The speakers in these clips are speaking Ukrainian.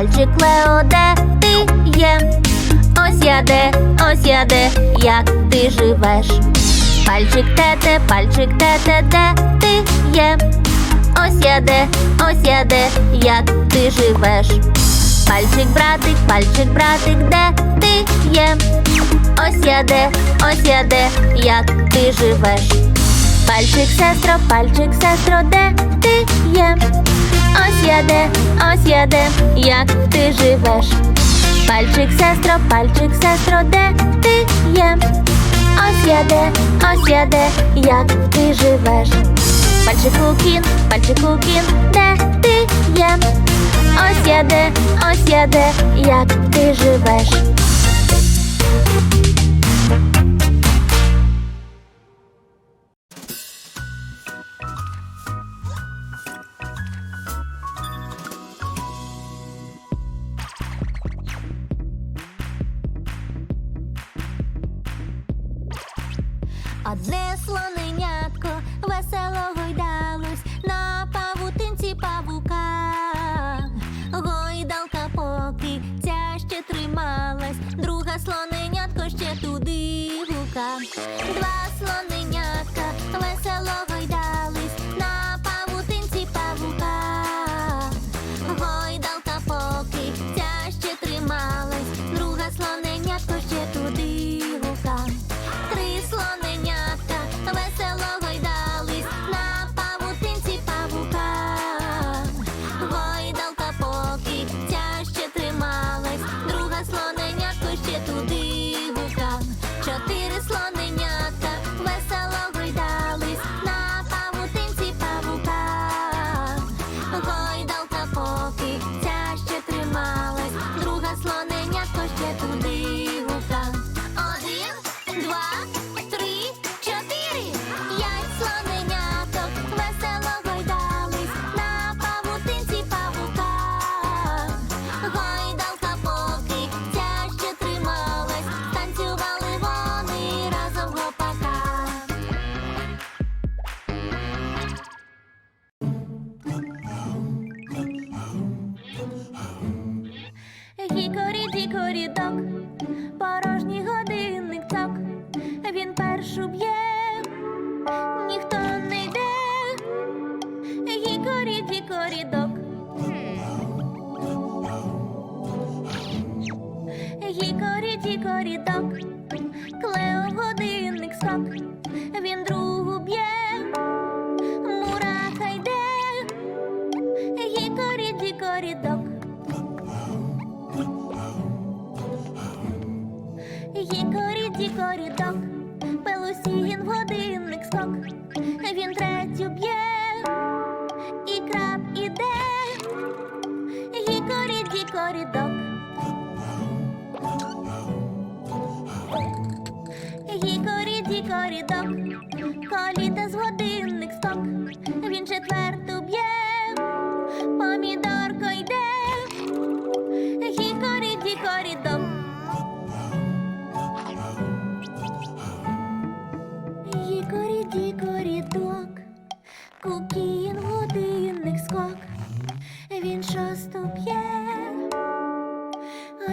пальчик Лео, де ти є? Ось я де, ось я де, як ти живеш? Пальчик тете, пальчик тете, де ти є? Ось я де, ось я де, як ти живеш? Пальчик братик, пальчик братик, де ти є? Ось я де, ось я де, як ти живеш? Пальчик сестро, пальчик сестро, де ти є? Ось я де, ось я де, як ти живеш? Пальчик сестро, пальчик сестро, де ти є? Ось я де, ось я де, як ти живеш? Пальчику кін, пальчику кін, де ти є? Ось я де, ось я де, як ти живеш?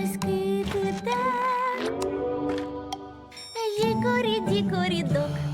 Ось те. Є корі, дікорі док.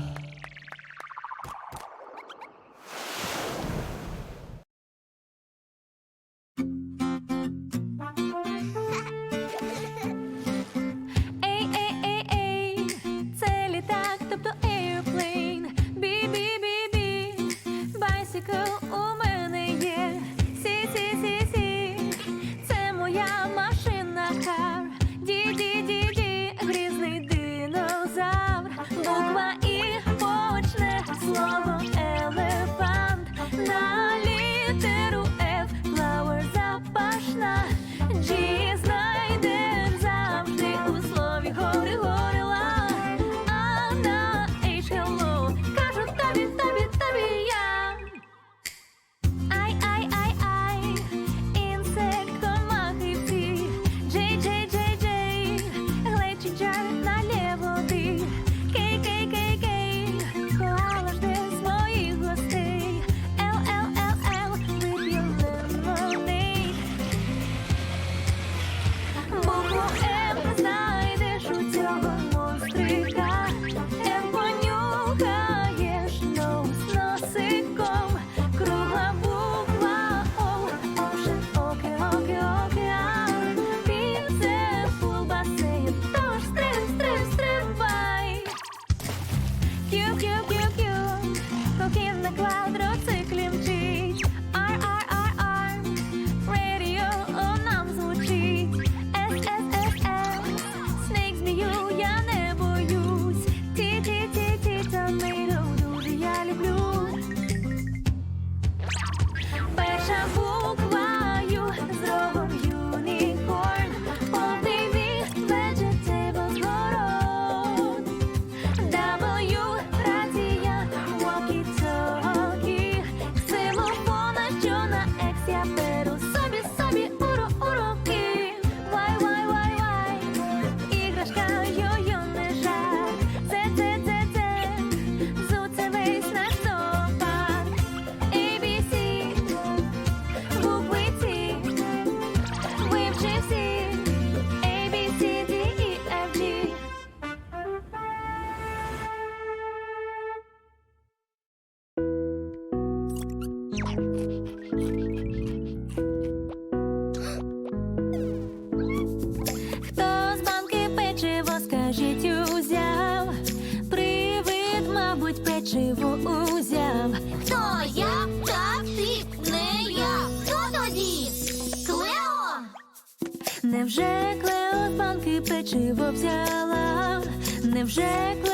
J'ai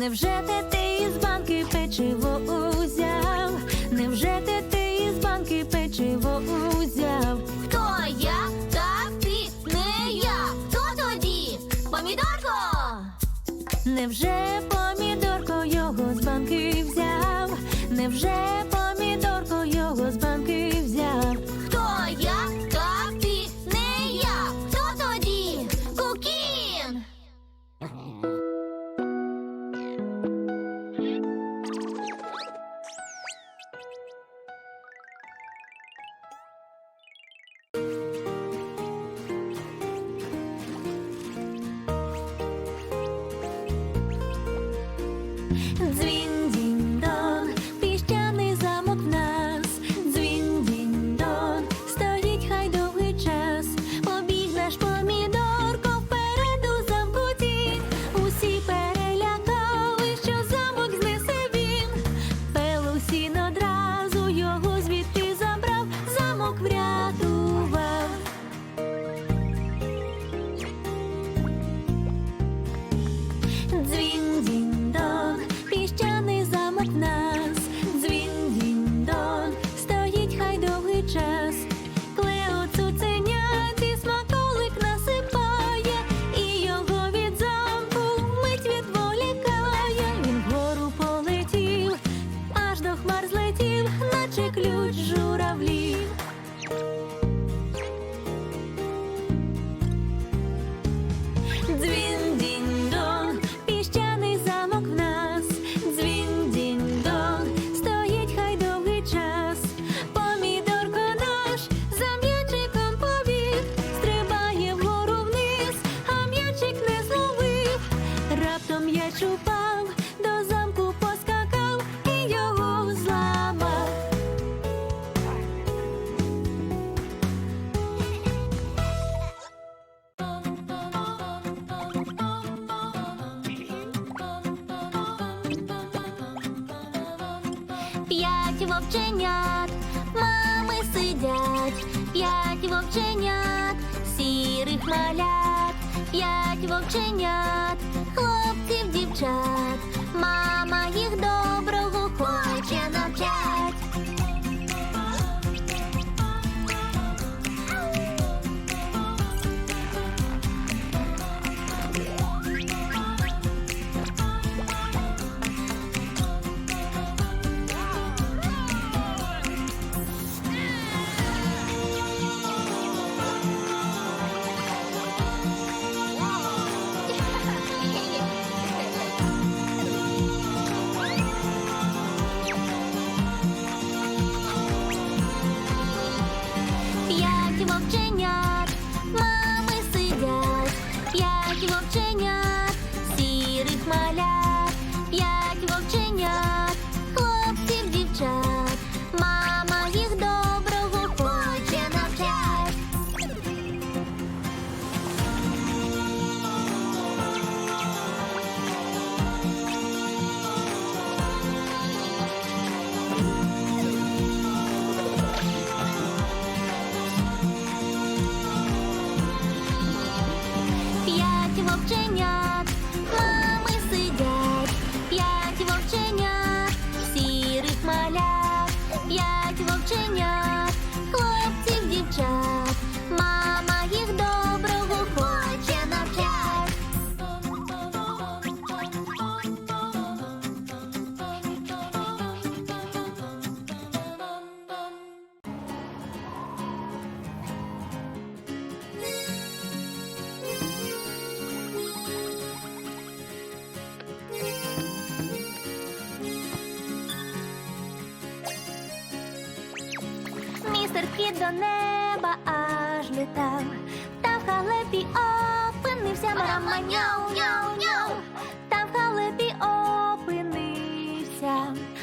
невже те ти із банки печиво узяв? Невже те ти із банки печиво узяв? Хто я? та ти не я. Хто тоді? Помідорко? Невже помідорко його з банки взяв? Невже вовченят, мами сидять, п'ять вовченят, сірих малят, п'ять вовченят.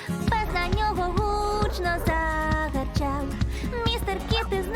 пес на нього гучно загарчав. Містер Кіт із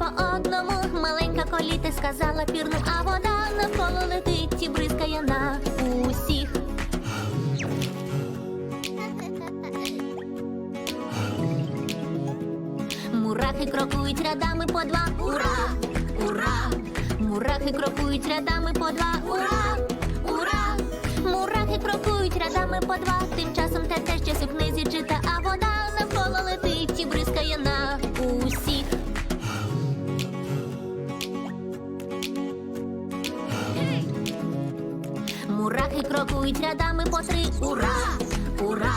по одному. Маленька коліти сказала пірну, а вода навколо летить і бризкає на усіх. Мурахи крокують рядами по два. Ура! Ура! Мурахи крокують рядами по два. Ура! Ура! Мурахи крокують рядами по два. Тим часом те, те, щось у книзі чита, а вода. крокують рядами по три. Ура! Ура!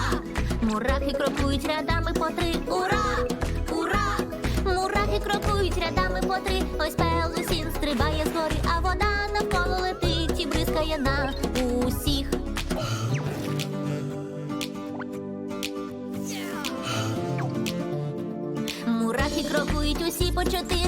Мурахи крокують рядами по три. Ура! Ура! Мурахи крокують рядами по три. Ось пелусін стрибає з гори, а вода навколо летить і бризкає на усіх. Мурахи крокують усі по чотири.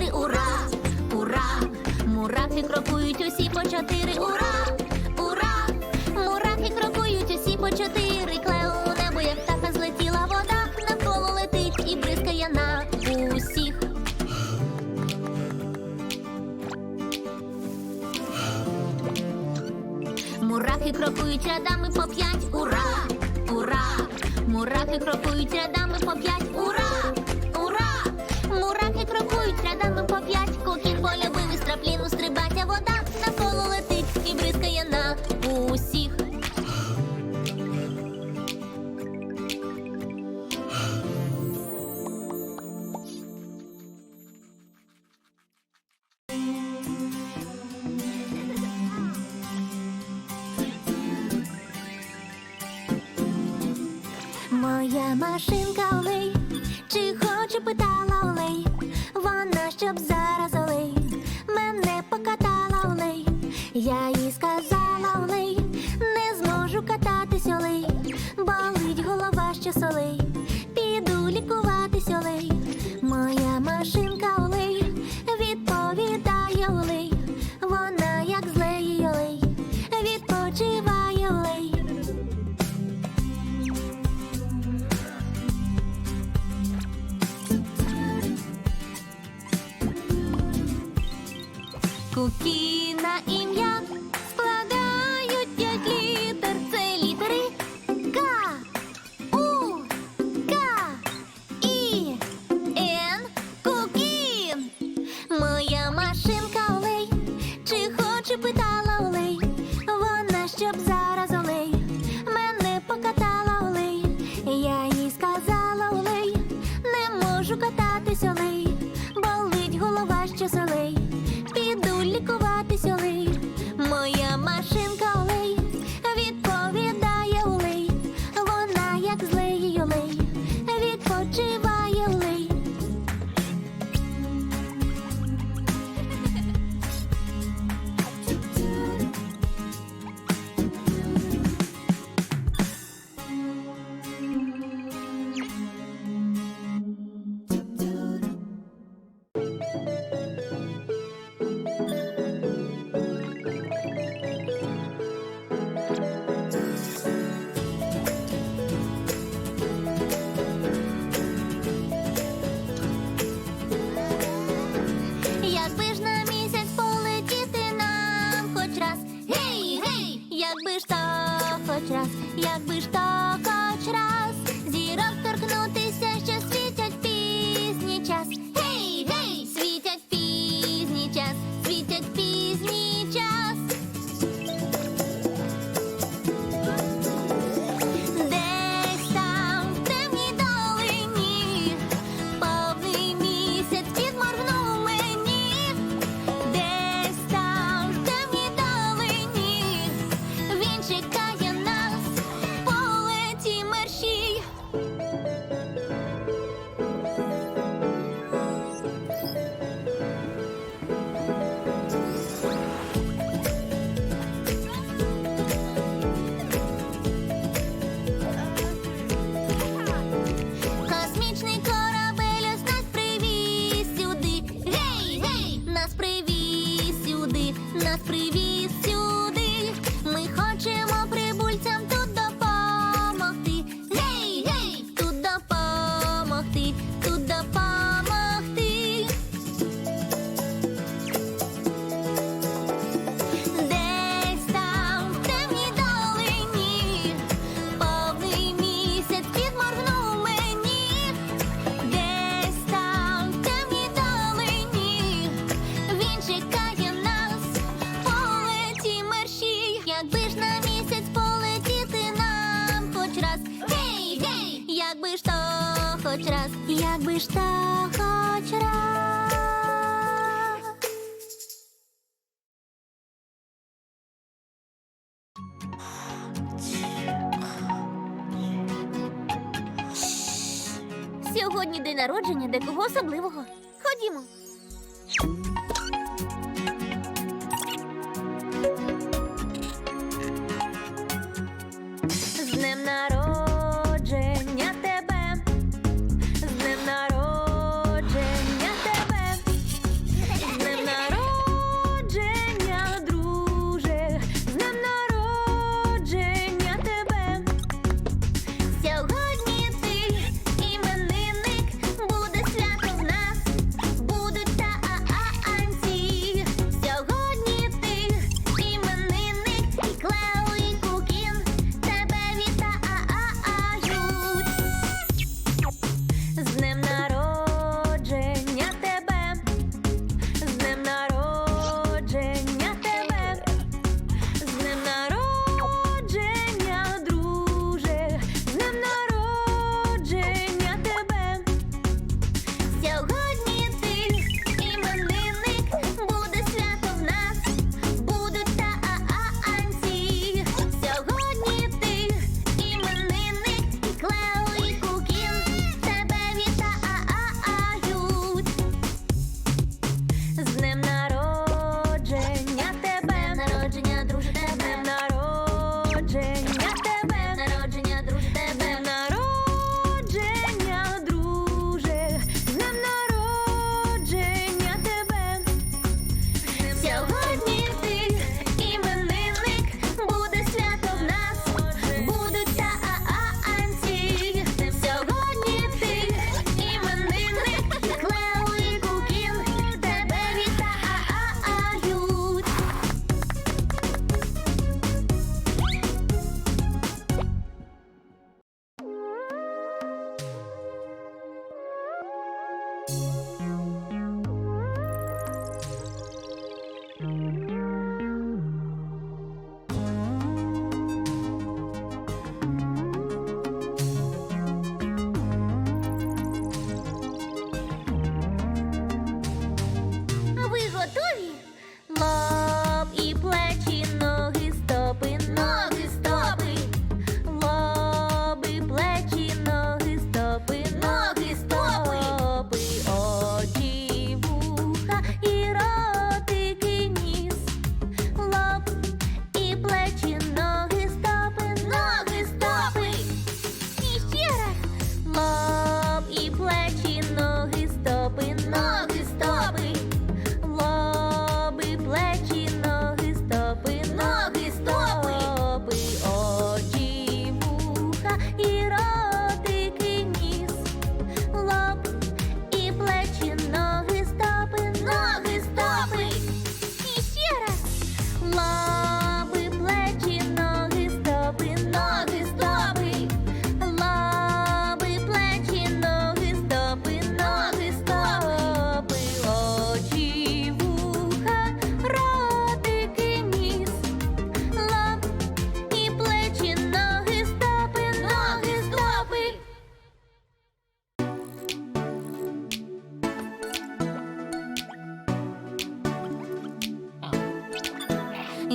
машинка олей, чи хоче питати? Кукіна ім'я. декого особливого.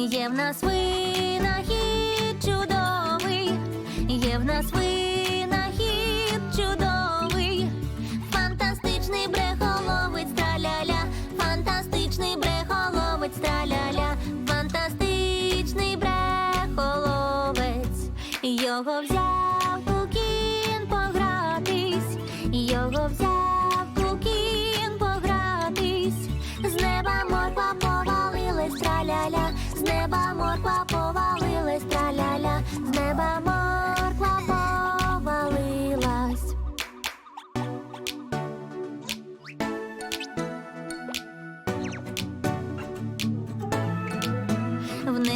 Є в нас винахід чудовий, є в нас винахід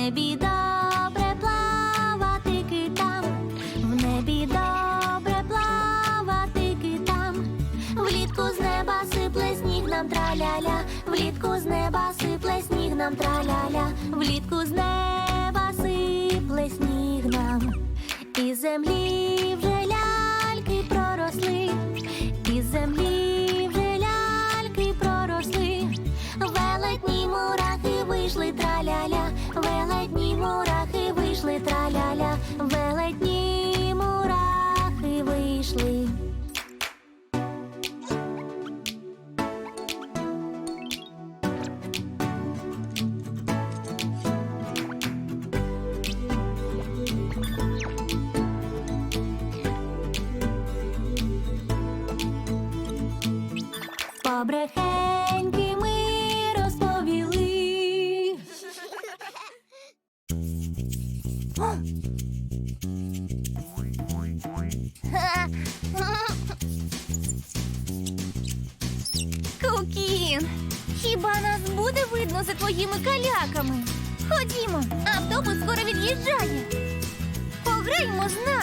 небі добре плавати китам, в небі добре плавати китам, влітку з неба сипле сніг нам траляля, влітку з неба сипле сніг нам траляля, влітку з неба сипле сніг нам, і землі вже вийшли траляля, велетні мурахи вийшли траляля, велетні мурахи вийшли. Побрехеньки від'їжджає. Пограємо з. Давай.